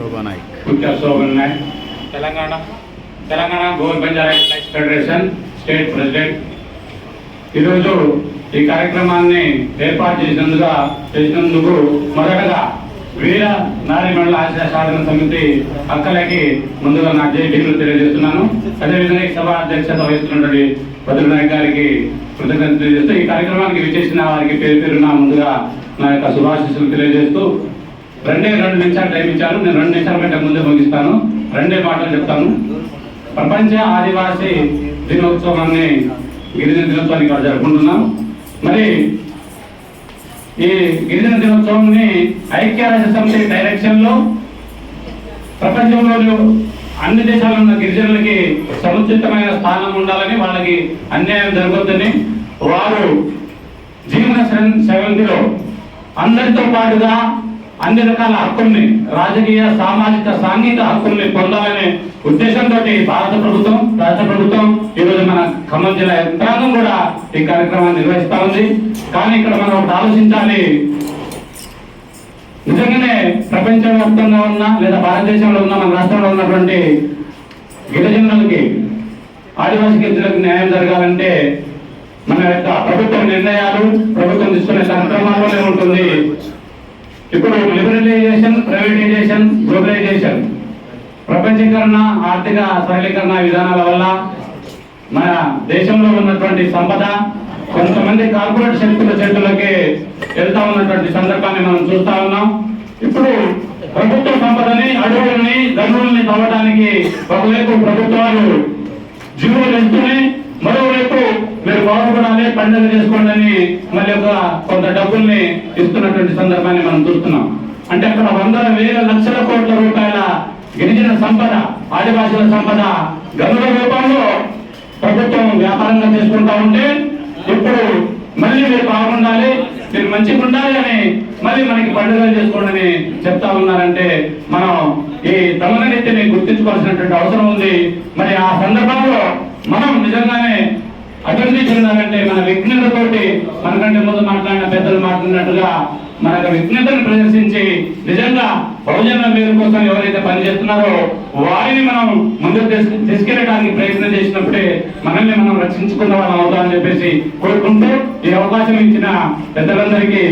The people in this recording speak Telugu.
Shobha Nayak. Nayak Telangana. Telangana Gor Banjara federation state president. ఈరోజు ఈ కార్యక్రమాన్ని ఏర్పాటు చేసినందుగా చేసినందుకు మొదటగా వీర నారీమణుల ఆశయ సాధన సమితి అక్కలకి ముందుగా నా జైలు తెలియజేస్తున్నాను. అదేవిధంగా ఈ సభ అధ్యక్షత వహిస్తున్నటువంటి బదులు నాయక్ గారికి కృతజ్ఞత తెలియజేస్తూ ఈ కార్యక్రమానికి విచ్చేసిన వారికి పేరు పేరున ముందుగా నా యొక్క శుభాశీస్సులు తెలియజేస్తూ రెండే రెండు నిమిషాలు టైం ఇచ్చాను నేను రెండు నిమిషాల కంటే ముందే ముగిస్తాను. రెండే మాటలు చెప్తాను. ప్రపంచ ఆదివాసీ దినోత్సవాన్ని గిరిజన దినోత్సవాన్ని ఇక్కడ జరుపుకుంటున్నాం. మరి ఈ గిరిజన దినోత్సవాన్ని ఐక్యరాజ్య సమితి డైరెక్షన్లో ప్రపంచంలో అన్ని దేశాల్లో ఉన్న గిరిజనులకి సముచితమైన స్థానం ఉండాలని వాళ్ళకి అన్యాయం జరగొద్దని వారు జీవన శైలిలో అందరితో పాటుగా అన్ని రకాల హక్కుల్ని రాజకీయ సామాజిక సాంఘిక హక్కుల్ని పొందాలనే ఉద్దేశంతో భారత ప్రభుత్వం రాష్ట్ర ప్రభుత్వం ఈరోజు మన ఖమ్మం జిల్లా యంత్రాంగం కూడా ఈ కార్యక్రమాన్ని నిర్వహిస్తా ఉంది. కానీ ఇక్కడ మనం ఒకటి ఆలోచించాలి. నిజంగానే ప్రపంచవ్యాప్తంగా ఉన్న లేదా భారతదేశంలో ఉన్న మన రాష్ట్రంలో ఉన్నటువంటి గిరిజనులకి ఆదివాసీ గిరిజనులకు న్యాయం జరగాలంటే మన యొక్క ప్రభుత్వ నిర్ణయాలు ప్రభుత్వం తీసుకునే ఇప్పుడు లిబరలైజేషన్ ప్రైవేటైజేషన్ గ్లోబలైజేషన్ ప్రపంచీకరణ ఆర్థిక సరళీకరణ విధానాల వల్ల మన దేశంలో ఉన్నటువంటి సంపద కొంతమంది కార్పొరేట్ శక్తుల చేతులకి వెళ్తా ఉన్నటువంటి సందర్భాన్ని మనం చూస్తా ఉన్నాం. ఇప్పుడు ప్రభుత్వ సంపదని అడవుల్ని గనుల్ని తవ్వడానికి ఒకవైపు ప్రభుత్వాలు జీవోలు ఇస్తూనే బాగుపడాలి పండుగ చేసుకోండి అని మళ్ళీ ఒక కొంత డబ్బుల్ని ఇస్తున్నటువంటి సందర్భాన్ని మనం చూస్తున్నాం. అంటే అక్కడ వందల వేల లక్షల కోట్ల రూపాయల గిరిజన సంపద ఆదివాసుల సంపద గనుల రూపంలో ప్రభుత్వం వ్యాపారంగా చేసుకుంటా ఉంటే ఇప్పుడు మళ్ళీ మీరు బాగుండాలి మీరు మంచిగా ఉండాలి అని మళ్ళీ మనకి పండుగలు చేసుకోండి అని చెప్తా ఉన్నారంటే మనం ఈ దమన నీతిని గుర్తించుకోవాల్సినటువంటి అవసరం ఉంది. మరి ఆ సందర్భంలో మనం నిజంగానే అభివృద్ధి చెందాలంటే మన విఘ్నతతోటి మనకంటే ముందు మాట్లాడిన పెద్దలు మాట్లాడినట్టుగా మన యొక్క విఘ్నతను ప్రదర్శించి నిజంగా బహుజన మేలు కోసం ఎవరైతే పనిచేస్తున్నారో వారిని మనం ముందుకు తీసుకెళ్ళడానికి ప్రయత్నం చేసినప్పుడే మనల్ని మనం రక్షించుకున్న వాళ్ళం అవుతామని చెప్పేసి కోరుకుంటూ ఈ అవకాశం ఇచ్చిన పెద్దలందరికీ